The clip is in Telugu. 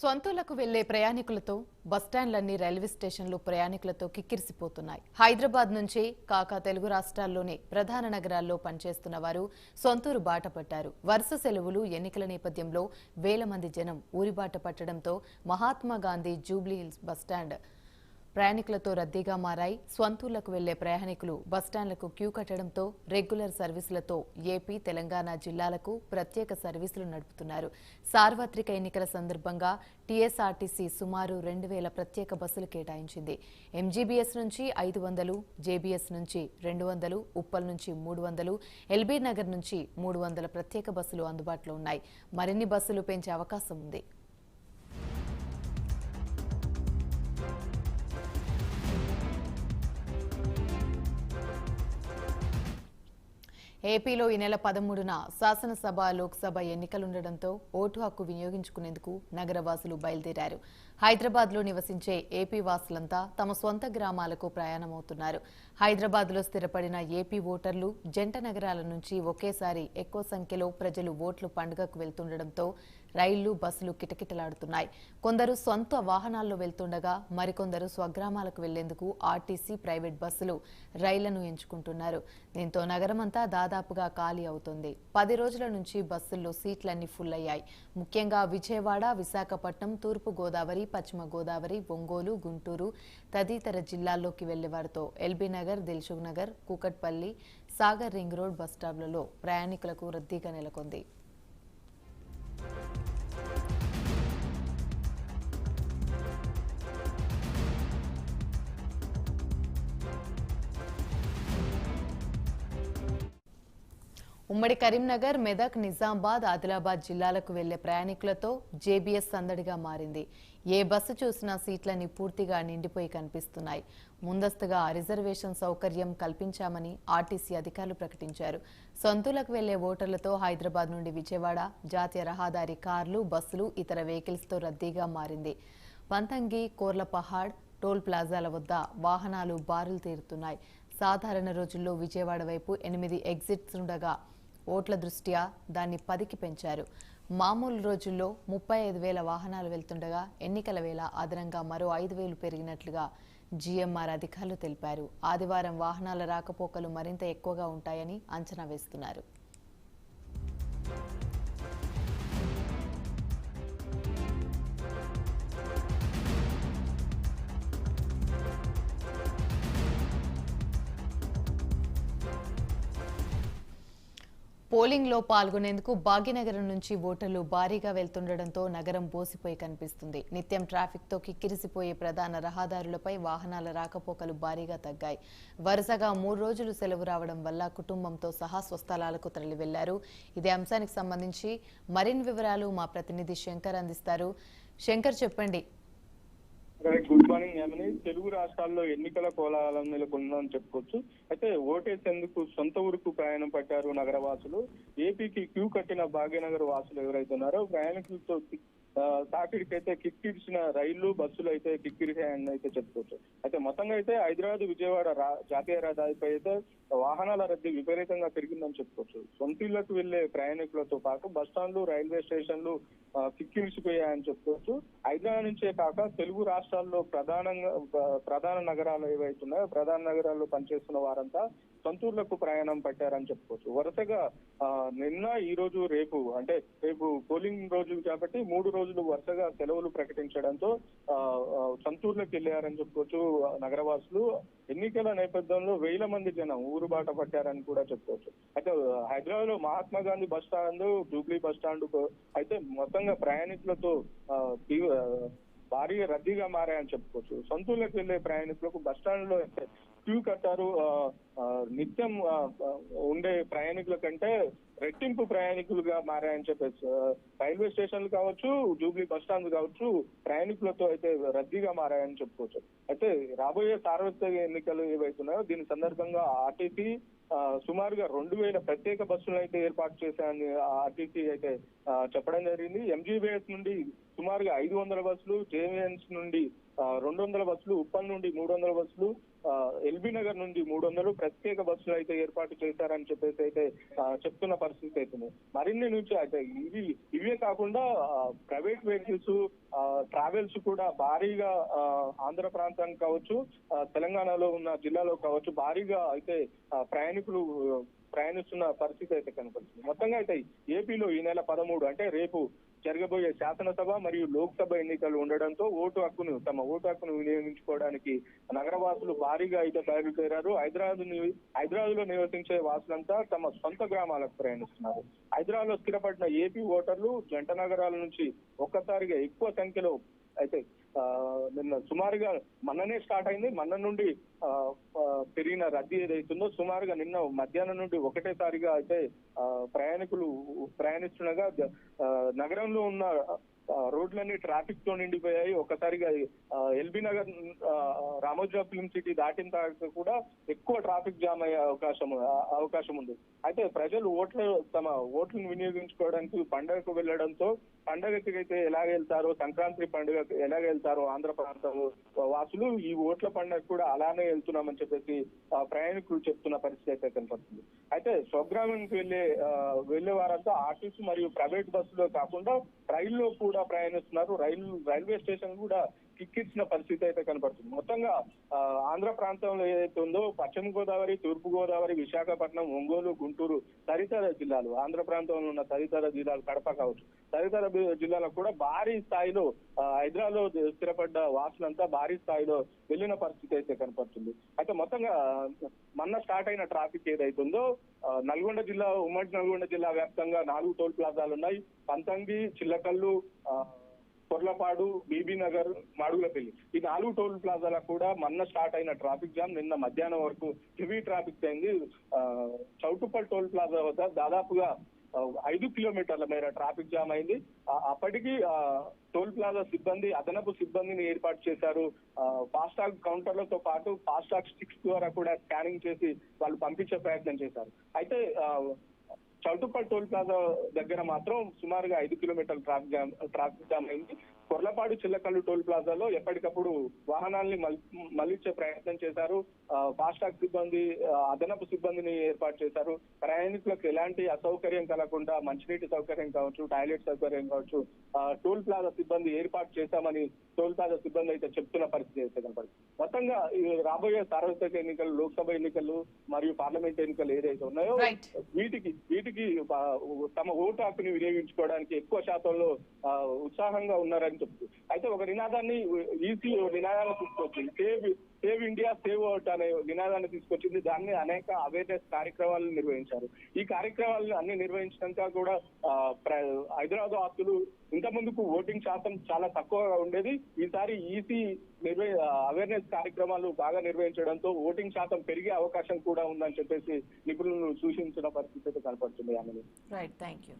సొంతూలకు వెళ్ళే ప్రయాణికులతో బస్టాండ్లన్నీ రైల్వే స్టేషన్లు ప్రయాణికులతో కిక్కిరిసిపోతున్నాయి. హైదరాబాద్ నుంచి కాక తెలుగు రాష్ట్రాల్లోనే ప్రధాన నగరాల్లో పనిచేస్తున్న వారు సొంతూరు బాట పట్టారు. వరుస సెలవులు ఎన్నికల నేపథ్యంలో వేల మంది జనం ఊరిబాట పట్టడంతో మహాత్మా గాంధీ జూబ్లీహిల్స్ బస్టాండ్ ప్రయాణికులతో రద్దీగా మారాయి. స్వంతూర్లకు వెళ్ళే ప్రయాణికులు బస్టాండ్లకు క్యూ కట్టడంతో రెగ్యులర్ సర్వీసులతో ఏపీ తెలంగాణ జిల్లాలకు ప్రత్యేక సర్వీసులు నడుపుతున్నారు. సార్వత్రిక ఎన్నికల సందర్భంగా టీఎస్ఆర్టీసీ సుమారు రెండు వేల ప్రత్యేక బస్సులు కేటాయించింది. ఎంజీబీఎస్ నుంచి ఐదు వందలు జేబీఎస్ నుంచి రెండు వందలు ఉప్పల్ నుంచి మూడు వందలు ఎల్బీ నగర్ నుంచి మూడు వందల ప్రత్యేక బస్సులు అందుబాటులో ఉన్నాయి. మరిన్ని బస్సులు పెంచే అవకాశం ఉంది. ఏపీలో ఈ నెల పదమూడున శాసనసభ లోక్సభ ఎన్నికలుండడంతో ఓటు హక్కు వినియోగించుకునేందుకు నగరవాసులు బయలుదేరారు. హైదరాబాద్లో నివసించే ఏపీ వాసులంతా తమ సొంత గ్రామాలకు ప్రయాణమవుతున్నారు. హైదరాబాద్లో స్థిరపడిన ఏపీ ఓటర్లు జంట నగరాల నుంచి ఒకేసారి ఎక్కువ సంఖ్యలో ప్రజలు ఓట్లు పండుగకు వెళ్తుండటంతో రైళ్ళు బస్సులు కిటకిటలాడుతున్నాయి. కొందరు సొంత వాహనాల్లో వెళ్తుండగా మరికొందరు స్వగ్రామాలకు వెళ్ళేందుకు ఆర్టీసీ ప్రైవేట్ బస్సులు రైళ్ళను ఎంచుకుంటున్నారు. దీంతో నగరమంతా దాదాపుగా ఖాళీ అవుతుంది. పది రోజుల నుంచి బస్సుల్లో సీట్లన్నీ ఫుల్ అయ్యాయి ముఖ్యంగా విజయవాడ విశాఖపట్నం తూర్పు గోదావరి పశ్చిమ గోదావరి ఒంగోలు గుంటూరు తదితర జిల్లాల్లోకి వెళ్ళేవారితో LB Nagar Dilsukh Nagar Kukatpally Sagar ring road బస్టాప్లలో ప్రయాణికులకు రద్దీగా నెలకొంది. ఉమ్మడి కరీంనగర్ మెదక్ నిజామాబాద్ ఆదిలాబాద్ జిల్లాలకు వెళ్ళే ప్రయాణికులతో జేబీఎస్ సందడిగా మారింది. ఏ బస్సు చూసినా సీట్లన్నీ పూర్తిగా నిండిపోయి కనిపిస్తున్నాయి. ముందస్తుగా రిజర్వేషన్ సౌకర్యం కల్పించామని ఆర్టీసీ అధికారులు ప్రకటించారు. సొంతూలకు వెళ్ళే ఓటర్లతో హైదరాబాద్ నుండి విజయవాడ జాతీయ రహదారి కార్లు బస్సులు ఇతర వెహికల్స్తో రద్దీగా మారింది. పంతంగి కోర్లపహాడ్ టోల్ ప్లాజాల వద్ద వాహనాలు బారులు తీరుతున్నాయి. సాధారణ రోజుల్లో విజయవాడ వైపు ఎనిమిది ఎగ్జిట్స్ ఉండగా ఓట్ల దృష్ట్యా దాన్ని పదికి పెంచారు. మామూలు రోజుల్లో ముప్పై ఐదు వేల వాహనాలు వెళ్తుండగా ఎన్నికల వేళ అదనంగా మరో ఐదు వేలు పెరిగినట్లుగా జీఎంఆర్ అధికారులు తెలిపారు. ఆదివారం వాహనాల రాకపోకలు మరింత ఎక్కువగా ఉంటాయని అంచనా వేస్తున్నారు. పోలింగ్లో పాల్గొనేందుకు భాగ్యనగరం నుంచి ఓటర్లు భారీగా వెళ్తుండటంతో నగరం బోసిపోయి కనిపిస్తుంది. నిత్యం ట్రాఫిక్తో కిక్కిరిసిపోయే ప్రధాన రహదారులపై వాహనాల రాకపోకలు భారీగా తగ్గాయి. వరుసగా మూడు రోజులు సెలవు రావడం వల్ల కుటుంబంతో సహా స్వస్థలాలకు తరలి వెళ్ళారు ఇదే అంశానికి సంబంధించి మరిన్ని వివరాలు మా ప్రతినిధి శంకర్ అందిస్తారు. శంకర్ చెప్పండి. గుడ్ మార్నింగ్ యామిని తెలుగు రాష్ట్రాల్లో ఎన్నికల కోలాహలం నెలకొందని చెప్పుకోవచ్చు. అయితే ఓటేసేందుకు సొంత ఊరుకు ప్రయాణం పట్టారు నగరవాసులు. ఏపీకి క్యూ కట్టిన భాగ్యనగర్ వాసులు ఎవరైతే ఉన్నారో ప్రయాణికులతో తాకిడికైతే కిక్కిరిసిన రైళ్ళు బస్సులు అయితే కిక్కిరిసాయని అయితే చెప్పుకోవచ్చు. అయితే మొత్తంగా అయితే హైదరాబాద్ విజయవాడ రా- జాతీయ రహదారిపై అయితే వాహనాల రద్దీ విపరీతంగా పెరిగిందని చెప్పుకోవచ్చు. సొంతీళ్ళకు వెళ్ళే ప్రయాణికులతో పాటు బస్ స్టాండ్లు రైల్వే స్టేషన్లు కిక్కిరిసిపోయాయని చెప్పుకోవచ్చు. హైదరాబాద్ నుంచే కాక తెలుగు రాష్ట్రాల్లో ప్రధానంగా ప్రధాన నగరాలు ఏవైతున్నాయో ప్రధాన నగరాల్లో పనిచేస్తున్న వారంతా సొంతూర్లకు ప్రయాణం పట్టారని చెప్పుకోవచ్చు. వరుసగా నిన్న ఈ రోజు రేపు అంటే రేపు పోలింగ్ రోజు కాబట్టి మూడు రోజులు వరుసగా సెలవులు ప్రకటించడంతో ఆ, సొంతూర్లకు వెళ్ళారని చెప్పుకోవచ్చు నగరవాసులు. ఎన్నికల నేపథ్యంలో వేల మంది జనం ఊరు బాట పట్టారని కూడా చెప్పుకోవచ్చు. అయితే హైదరాబాద్లో Mahatma Gandhi bus stand Jubilee bus stand అయితే మొత్తంగా ప్రయాణికులతో భారీ రద్దీగా మారాయని చెప్పుకోవచ్చు. సొంతూర్లకు వెళ్ళే ప్రయాణికులకు బస్ స్టాండ్లో అయితే క్యూ కట్టారు నిత్యం ఉండే ప్రయాణికుల కంటే రెట్టింపు ప్రయాణికులుగా మారాయని చెప్పేసి రైల్వే స్టేషన్లు కావచ్చు జూబ్లీ బస్ స్టాండ్ కావచ్చు ప్రయాణికులతో అయితే రద్దీగా మారాయని చెప్పుకోవచ్చు. అయితే రాబోయే సార్వత్రిక ఎన్నికలు ఏవైతున్నాయో దీని సందర్భంగా ఆర్టీసీ సుమారుగా రెండు వేల ప్రత్యేక బస్సులు అయితే ఏర్పాటు చేశాయని ఆర్టీసీ అయితే చెప్పడం జరిగింది. ఎంజీబీఎస్ నుండి సుమారుగా ఐదు వందల బస్సులు జేవిఎన్స్ నుండి రెండు వందల బస్సులు ఉప్పల్ నుండి మూడు వందల బస్సులు ఎల్బీ నగర్ నుండి మూడు వందలు ప్రత్యేక బస్సులు అయితే ఏర్పాటు చేశారని చెప్పేసి అయితే చెప్తున్న పరిస్థితి అవుతుంది మరిన్ని నుంచి అయితే ఇవి ఇవే కాకుండా ప్రైవేట్ వెహికల్స్ ట్రావెల్స్ కూడా భారీగా ఆంధ్ర ప్రాంతానికి కావచ్చు తెలంగాణలో ఉన్న జిల్లాలో కావచ్చు భారీగా అయితే ప్రయాణికులు ప్రయాణిస్తున్న పరిస్థితి అయితే కనపడుతుంది. మొత్తంగా అయితే ఏపీలో ఈ నెల పదమూడు అంటే రేపు జరగబోయే శాసనసభ మరియు లోక్సభ ఎన్నికలు ఉండడంతో ఓటు హక్కును తమ ఓటు హక్కును వినియోగించుకోవడానికి నగరవాసులు భారీగా అయితే బయలుదేరారు హైదరాబాద్ ని- హైదరాబాద్లో నివసించే వాసులంతా తమ సొంత గ్రామాలకు ప్రయాణిస్తున్నారు. హైదరాబాద్లో స్థిరపడిన ఏపీ ఓటర్లు జంట నగరాల నుంచి ఒక్కసారిగా ఎక్కువ సంఖ్యలో అయితే నిన్న సుమారుగా మొన్ననే స్టార్ట్ అయింది. మొన్న నుండి పెరిగిన రద్దీ ఏదైతుందో సుమారుగా నిన్న మధ్యాహ్నం నుండి ఒకటేసారిగా అయితే ప్రయాణికులు ప్రయాణిస్తుండగా నగరంలో ఉన్న రోడ్లన్నీ ట్రాఫిక్తో నిండిపోయాయి. ఒక్కసారిగా ఎల్బీ నగర్ ఆ, రామోజీ ఫిల్మ్ సిటీ దాటిన తర్వాత కూడా ఎక్కువ ట్రాఫిక్ జామ్ అయ్యే అవకాశం అవకాశం ఉంది. అయితే ప్రజలు ఓట్లు తమ ఓట్లను వినియోగించుకోవడానికి పండగకు వెళ్ళడంతో పండగకి అయితే ఎలాగ వెళ్తారో సంక్రాంతి పండుగ ఎలాగ వెళ్తారో ఆంధ్ర ప్రాంతం వాసులు ఈ ఓట్ల పండుగ కూడా అలానే వెళ్తున్నామని చెప్పేసి ప్రయాణికులు చెప్తున్న పరిస్థితి అయితే కనపడుతుంది. అయితే స్వగ్రామానికి వెళ్ళే వెళ్ళే వారంతా ఆర్టీసీ మరియు ప్రైవేట్ బస్సులో కాకుండా రైల్లో కూడా ప్రయాణిస్తున్నారు. రైలు రైల్వే స్టేషన్ కూడా కిక్కిచ్చిన పరిస్థితి అయితే కనపడుతుంది. మొత్తంగా ఆంధ్ర ప్రాంతంలో ఏదైతే ఉందో పశ్చిమ గోదావరి తూర్పు గోదావరి విశాఖపట్నం ఒంగోలు గుంటూరు తదితర జిల్లాలు ఆంధ్ర ప్రాంతంలో ఉన్న తదితర జిల్లాలు కడప కావచ్చు తదితర జిల్లాలకు కూడా భారీ స్థాయిలో హైదరాబాద్లో స్థిరపడ్డ వాసులంతా భారీ స్థాయిలో వెళ్ళిన పరిస్థితి అయితే కనపడుతుంది. అయితే మొత్తంగా మొన్న స్టార్ట్ అయిన ట్రాఫిక్ ఏదైతుందో నల్గొండ జిల్లా ఉమ్మడి నల్గొండ జిల్లా వ్యాప్తంగా నాలుగు టోల్ ప్లాజాలు ఉన్నాయి. పంతంగి చిల్లకల్లు ఆ, కొర్లపాడు బీబీ నగర్ మాడుగులపల్లి. ఈ నాలుగు టోల్ ప్లాజాలకు కూడా మొన్న స్టార్ట్ అయిన ట్రాఫిక్ జామ్. నిన్న మధ్యాహ్నం వరకు హెవీ ట్రాఫిక్ అయింది. ఆ, చౌటుప్పల్ టోల్ ప్లాజా వద్ద దాదాపుగా ఐదు కిలోమీటర్ల మేర ట్రాఫిక్ జామ్ అయింది. అప్పటికి టోల్ ప్లాజా సిబ్బంది అదనపు సిబ్బందిని ఏర్పాటు చేశారు. ఫాస్టాగ్ కౌంటర్లతో పాటు ఫాస్టాగ్ స్టిక్స్ ద్వారా కూడా స్కానింగ్ చేసి వాళ్ళు పంపించే ప్రయత్నం చేశారు. అయితే చౌటుప్పల్ టోల్ ప్లాజా దగ్గర మాత్రం సుమారుగా ఐదు కిలోమీటర్ల ట్రాఫిక్ జామ్ ట్రాఫిక్ జామ్ అయింది. కొర్లపాడు చిల్లకల్లు టోల్ ప్లాజాలో ఎప్పటికప్పుడు వాహనాల్ని మల్- మళ్ళించే ప్రయత్నం చేశారు. ఆ, ఫాస్టాగ్ సిబ్బంది అదనపు సిబ్బందిని ఏర్పాటు చేశారు. ప్రయాణికులకు ఎలాంటి అసౌకర్యం కలగకుండా మంచినీటి సౌకర్యం కావచ్చు టాయిలెట్ సౌకర్యం కావచ్చు టోల్ ప్లాజా సిబ్బంది ఏర్పాటు చేశామని టోల్ ప్లాజా సిబ్బంది అయితే చెప్తున్న పరిస్థితి అయితే కనపడుతుంది. మొత్తంగా రాబోయే సార్వత్రిక ఎన్నికలు లోక్సభ ఎన్నికలు మరియు పార్లమెంట్ ఎన్నికలు ఏదైతే ఉన్నాయో. వీటికి వీటికి తమ ఓటు హక్కుని వినియోగించుకోవడానికి ఎక్కువ శాతంలో ఉత్సాహంగా ఉన్నారని చెప్తూ అయితే ఒక నినాదాన్ని ఈసీ నినాదాన్ని తీసుకొచ్చింది save save India save out అనే నినాదాన్ని తీసుకొచ్చింది. దాన్ని అనేక అవేర్నెస్ కార్యక్రమాలు నిర్వహించారు. ఈ కార్యక్రమాలను అన్ని నిర్వహించినాక కూడా ప్ర- హైదరాబాద్ ఆస్తులు ఇంత ముందుకు ఓటింగ్ శాతం చాలా తక్కువగా ఉండేది. ఈసారి ఈసీ నిర్వ అవేర్నెస్ కార్యక్రమాలు బాగా నిర్వహించడంతో ఓటింగ్ శాతం పెరిగే అవకాశం కూడా ఉందని చెప్పేసి నిపుణులు సూచించిన పరిస్థితి అయితే కనపడుతుంది. ఆమె రైట్ థ్యాంక్ యూ